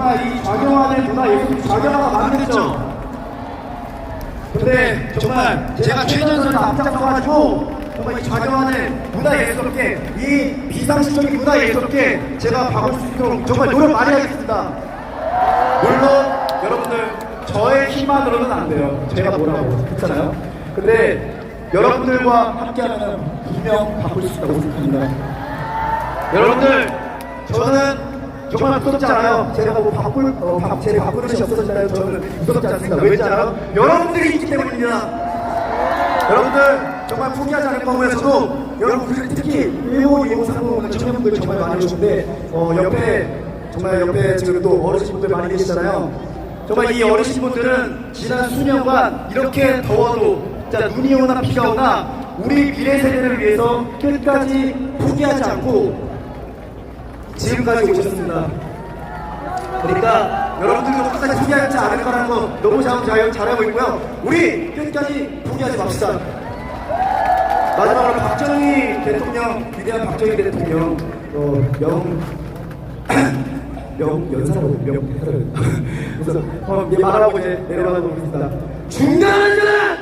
정말 이 좌경화된 문화 예술 좌경화가 맞겠죠. 근데 정말 제가 최전선에 앞장서가지고 정말 이 좌경화된 문화예술업계 이 비상식적인 문화예술업계 제가 바꿀 수 있도록 정말 노력 많이 하겠습니다. 물론 여러분들 저의 힘만으로는 안 돼요. 제가 뭐라고 했잖아요. 근데 여러분들과 함께하면 분명 바꿀 수 있다고 생각합니다. 여러분들 저는 정말 무섭지 않아요. 제가 뭐 바꿀 어, 바, 제 바꾸는 이 없어졌나요? 저는 무섭지 않습니다. 왜지 않아요? 여러분들이 있기 때문입니다. 여러분들 정말 포기하지 않을. 저도 여러분들 특히 일본 일본 상공은 청년분들 정말 많이 오시는데 어, 옆에 정말 옆에 지금 또 어르신분들 많이 계시잖아요. 정말 이 어르신분들은 지난 수년간 이렇게 더워도 진짜 눈이 오나 비가 오나 우리 미래 세대를 위해서 끝까지 포기하지 않고 지금까지 오셨습니다. 그러니까 여러분들도 끝까지 포기하지 않을 거라는 거 너무 잘, 잘, 잘하고 있고요. 우리 끝까지 포기하지 맙시다. 마지막으로 박정희 대통령, 위대한 박정희 대통령, 어, 명, 명, 연사라고, 명, 그래서, 어, 예, 말하고 이제 내려가는 겁니다. 중단한 자는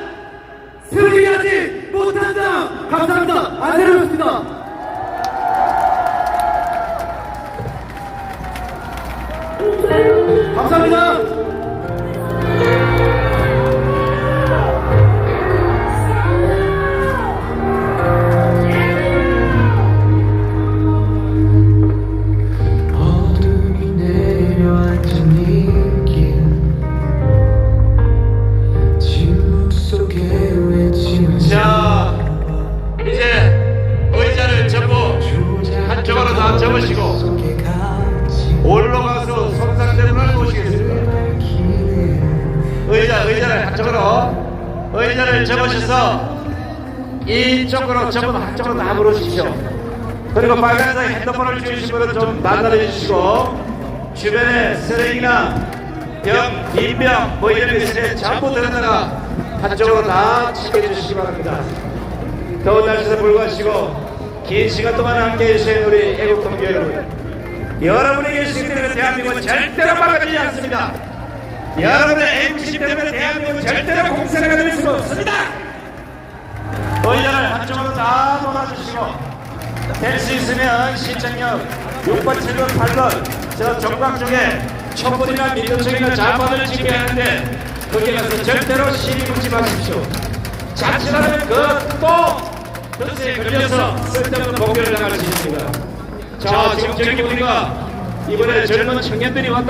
세우게 하지 못한다! 감사합니다. 안내려졌습니다. 감사합니다. 한쪽으로 의자를 접으셔서 이쪽으로 전부 한쪽으로 다 물으십시오. 그리고 빨간색 핸드폰을 주신 분은 좀 나눠 주시고 주변에 쓰레기나 병, 빈병 뭐 이런 게 있으면 전부 들었다가 한쪽으로 다 챙겨 주시기 바랍니다. 더운 날씨에 불구하시고 긴 시간 동안 함께 해 주신 우리 애국 동지 여러분 여러분의 열심 때문에 대한민국은 절대로 막아지지 않습니다. 여러분의 애국심 때문에 대한민국은 절대로 공세가 될수 없습니다. 의자를 한쪽으로 다 몰아주시고 될 수 있으면 신청역 6번, 7번, 8번 저 정각 쪽에 촛불이나 민주적이나 좌파를 지켜야 하는데 거기 가서 절대로 시비 붙지 마십시오. 자칫하면 그또 뜻에 걸려서 쓸데없는 공격을 당할 수 있습니다. 자, 지금 저기 우리가 이번에 젊은 청년들이 왔다.